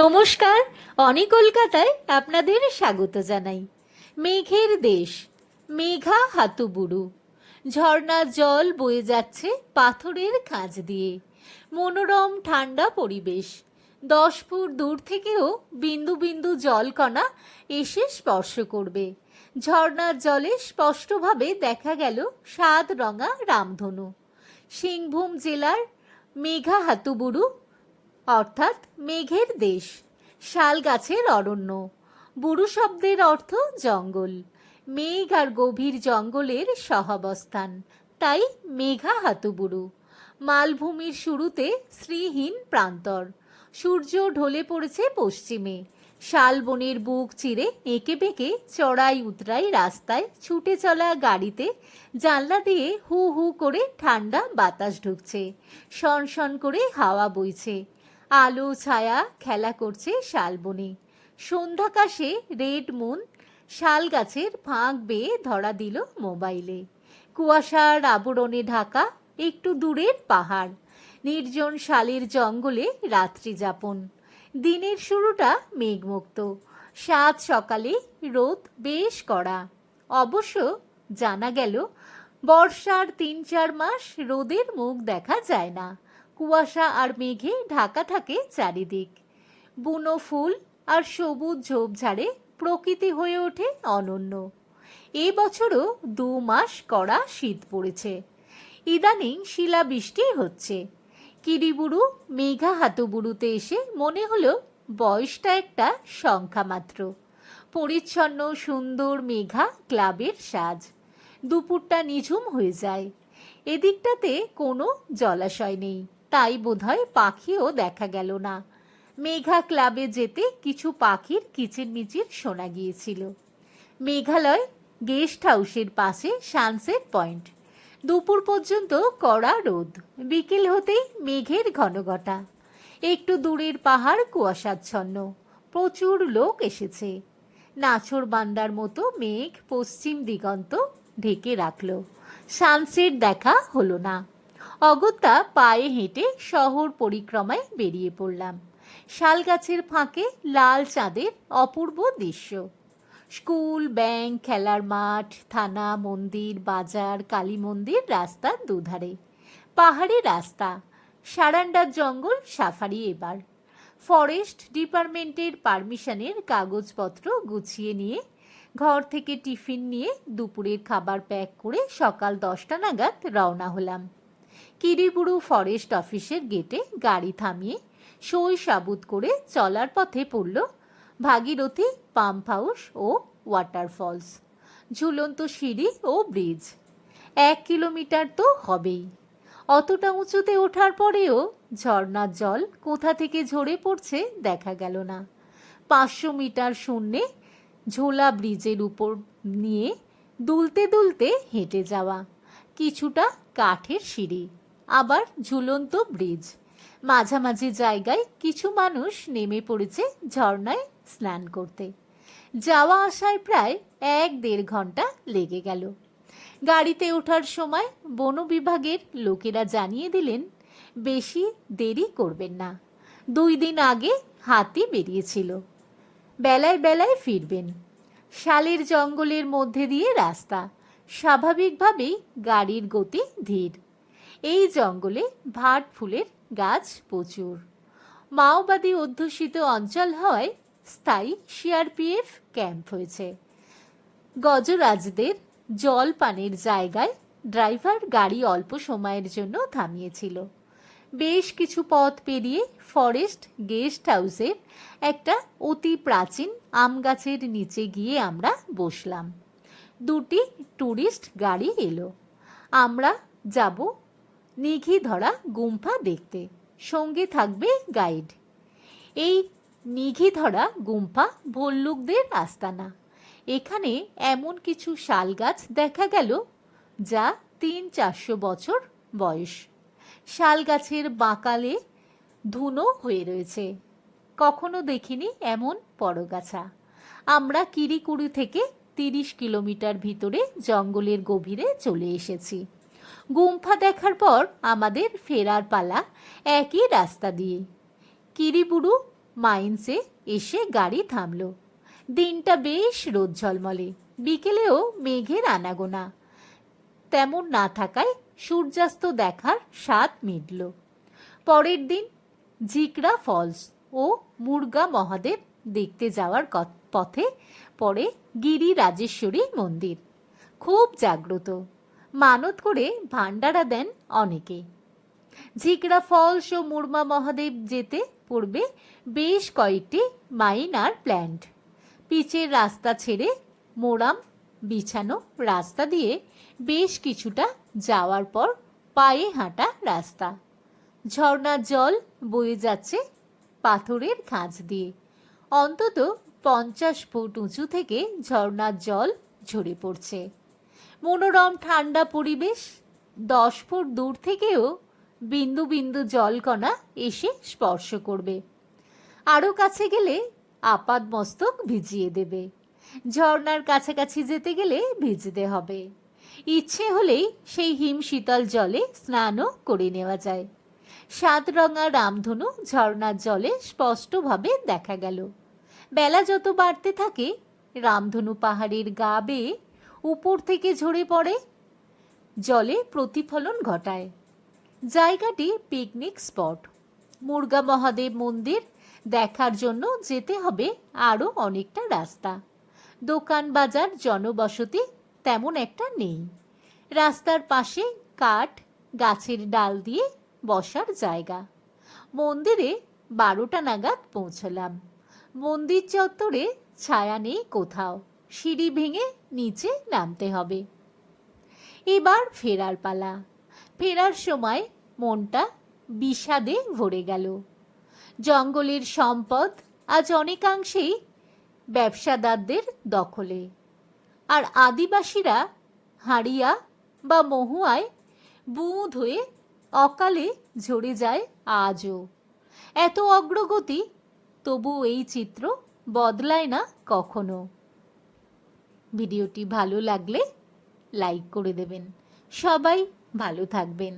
নমস্কার, অনি কলকাতায় আপনাদের স্বাগত জানাই। মেঘের দেশ, মেঘা হাতুবুড়ু ঝর্ণার জল বয়ে যাচ্ছে পাথরের খাঁজ দিয়ে। মনোরম ঠান্ডা পরিবেশ। দশ ফুট দূর থেকেও বিন্দু বিন্দু জলকণা এসে স্পর্শ করবে। ঝর্ণার জলে স্পষ্টভাবে দেখা গেল সাত রঙা রামধনু। সিংভূম জেলার মেঘা হাতুবুড়ু অর্থাৎ মেঘের দেশ। শাল গাছের অরণ্য। বুড়ু শব্দের অর্থ জঙ্গল। মেঘ আর গভীর জঙ্গলের সহাবস্থান। তাই মেঘা হাতুবুড়ু মালভূমির শুরুতে শ্রীহীন প্রান্তর। সূর্য ঢলে পড়েছে পশ্চিমে। শালবনের বুক চিরে এঁকে বেঁকে চড়াই উতরাই রাস্তায় ছুটে চলা গাড়িতে জানলা দিয়ে হু হু করে ঠান্ডা বাতাস ঢুকছে। শন শন করে হাওয়া বইছে। আলো, ছায়া, খেলা করছে শালবনে। সন্ধ্যাকাশে রেড মুন শাল গাছের ফাঁক বেয়ে ধরা দিল মোবাইলে। কুয়াশার আবরণে ঢাকা, একটু দূরের পাহাড়। নির্জন শালের জঙ্গলে রাত্রি যাপন। দিনের শুরুটা মেঘমুক্ত। সাত সকালে রোদ বেশ কড়া। অবশ্য জানা গেল, বর্ষার তিন চার মাস রোদের মুখ দেখা যায় না। কুয়াশা আর মেঘে ঢাকা থাকে চারিদিক। বুনো ফুল আর সবুজ ঝোপঝাড়ে প্রকৃতি হয়ে ওঠে অনন্য। এ বছরও দু মাস কড়া শীত পড়েছে। ইদানিং শিলাবৃষ্টি হচ্ছে। কিরিবুরু মেঘা হাতুবুরুতে এসে মনে হলো বয়সটা একটা সংখ্যা মাত্র। পরিচ্ছন্ন, সুন্দর মেঘা ক্লাবের সাজ। দুপুরটা নিঝুম হয়ে যায়। এদিকটাতে কোনো জলাশয় নেই। তাই বোধহয় পাখিও দেখা গেল না। মেঘা ক্লাবে যেতে কিছু পাখির কিচিরমিচির শোনা গিয়েছিল। মেঘালয় গেস্ট হাউসের পাশে সানসেট পয়েন্ট দুপুর পর্যন্ত কড়া রোদ। বিকেল হতেই মেঘের ঘনঘটা। একটু দূরের পাহাড় কুয়াশাচ্ছন্ন। প্রচুর লোক এসেছে। নাছর বান্দার মতো মেঘ পশ্চিম দিগন্ত ঢেকে রাখল। সানসেট দেখা হলো না। অগত্যা পায়ে হেঁটে শহর পরিক্রমায় বেরিয়ে পড়লাম। শাল গাছের ফাঁকে লাল চাঁদের অপূর্ব দৃশ্য। স্কুল, ব্যাংক, খেলার মাঠ, থানা, মন্দির, বাজার, কালী মন্দির রাস্তার দুধারে। পাহাড়ি রাস্তা, সারান্ডার জঙ্গল, সাফারি এবার। ফরেস্ট ডিপার্টমেন্টের পারমিশনের কাগজপত্র গুছিয়ে নিয়ে, ঘর থেকে টিফিন নিয়ে দুপুরের খাবার প্যাক করে সকাল দশটা নাগাদ রওনা হলাম। কিরিবুড়ু ফরেস্ট অফিসের গেটে গাড়ি থামিয়ে সই সাবুত করে চলার পথে পড়ল ভাগীরথী পাম্প হাউস ও ওয়াটারফলস। ঝুলন্ত সিঁড়ি ও ব্রিজ। এক কিলোমিটার তো হবেই। অতটা উঁচুতে ওঠার পরেও ঝর্ণার জল কোথা থেকে ঝরে পড়ছে দেখা গেল না। পাঁচশো মিটার শূন্যে ঝোলা ব্রিজের উপর নিয়ে দুলতে দুলতে হেঁটে যাওয়া। কিছুটা কাঠের সিঁড়ি। আবার ঝুলন্ত ব্রিজ। মাঝামাঝি জায়গায় কিছু মানুষ নেমে পড়েছে ঝর্ণায় স্নান করতে। যাওয়া আসায় প্রায় এক দেড় ঘণ্টা লেগে গেল। গাড়িতে ওঠার সময় বন বিভাগের লোকেরা জানিয়ে দিলেন, বেশি দেরি করবেন না। দুই দিন আগে হাতি বেরিয়েছিল। বেলায় বেলায় ফিরবেন। শালের জঙ্গলের মধ্যে দিয়ে রাস্তা। স্বাভাবিকভাবেই গাড়ির গতি ধীর। এই জঙ্গলে ভাট ফুলের গাছ প্রচুর। মাওবাদী অধ্যুষিত অঞ্চল হয় স্থায়ী সিআরপিএফ ক্যাম্প হয়েছে। গজরাজদের জল পানের জায়গায় ড্রাইভার গাড়ি অল্প সময়ের জন্য থামিয়েছিল। বেশ কিছু পথ পেরিয়ে ফরেস্ট গেস্ট হাউসের একটা অতি প্রাচীন আম গাছের নিচে গিয়ে আমরা বসলাম। দুটি ট্যুরিস্ট গাড়ি এলো। আমরা যাব নিঘি ধরা গুম্ফা দেখতে। সঙ্গে থাকবে গাইড। এই নিঘি ধরা গুম্ফা ভল্লুকদের আস্তানা। এখানে এমন কিছু শাল গাছ দেখা গেল যা তিন চারশো বছর বয়স। শাল গাছের বাঁকালে ধুনো হয়ে রয়েছে। কখনো দেখিনি এমন পরগাছা। আমরা কিরিকুড়ি থেকে তিরিশ কিলোমিটার ভিতরে জঙ্গলের গভীরে চলে এসেছি। গুম্ফা দেখার পর আমাদের ফেরার পালা একই রাস্তা দিয়ে। কিরিবুড়ু মাইন্সে এসে গাড়ি থামল। দিনটা বেশ রোদ ঝলমলে। বিকেলেও মেঘের আনাগোনা। তেমন না থাকায় সূর্যাস্ত দেখার স্বাদ মিটল। পরের দিন ঝিকরা ফলস ও মুরগা মহাদেব দেখতে যাওয়ার পথে পরে গিরি রাজেশ্বরী মন্দির। খুব জাগ্রত। মানত করে ভান্ডারা দেন অনেকে। ঝিকরা ফলস ও মুরমা মহাদেব যেতে পড়বে বেশ কয়েকটি মাইন আর প্ল্যান্ট। পিচের রাস্তা ছেড়ে মোরাম বিছানো রাস্তা দিয়ে বেশ কিছুটা যাওয়ার পর পায়ে হাঁটা রাস্তা। ঝর্ণার জল বয়ে যাচ্ছে পাথরের খাঁজ দিয়ে। অন্তত পঞ্চাশ ফুট উঁচু থেকে ঝর্ণার জল ঝরে পড়ছে। মনোরম ঠান্ডা পরিবেশ, দশ ফুট দূর থেকেও বিন্দু বিন্দু জলকণা এসে স্পর্শ করবে। আরও কাছে গেলে আপাদ মস্তক ভিজিয়ে দেবে। ঝর্ণার কাছাকাছি যেতে গেলে ভিজতে হবে। ইচ্ছে হলেই সেই হিম শীতল জলে স্নানও করে নেওয়া যায়। সাতরঙা রামধনু ঝর্ণার জলে স্পষ্টভাবে দেখা গেল। বেলা যত বাড়তে থাকে, রামধনু পাহাড়ের গা বেয়ে উপর থেকে ঝরে পড়ে। জলে প্রতিফলন ঘটায়। জায়গাটি পিকনিক স্পট মুরগা মহাদেব মন্দির দেখার জন্য যেতে হবে আরও অনেকটা রাস্তা। দোকান বাজার জনবসতি তেমন একটা নেই। রাস্তার পাশে কাঠ, গাছের ডাল দিয়ে বসার জায়গা। মন্দিরে বারোটা নাগাদ পৌঁছলাম। মন্দির চত্বরে ছায়া নেই কোথাও। সিঁড়ি ভেঙে নিচে নামতে হবে। এবার ফেরার পালা। ফেরার সময় মনটা বিষাদে ভরে গেল। জঙ্গলের সম্পদ আজ অনেকাংশেই ব্যবসাদারদের দখলে। আর আদিবাসীরা হাড়িয়া বা মহুয়ায় বুঁদ হয়ে অকালে ঝরে যায় আজও। এত অগ্রগতি তবু এই চিত্র বদলায় না কখনো। ভিডিওটি ভালো লাগলে লাইক করে দেবেন। সবাই ভালো থাকবেন।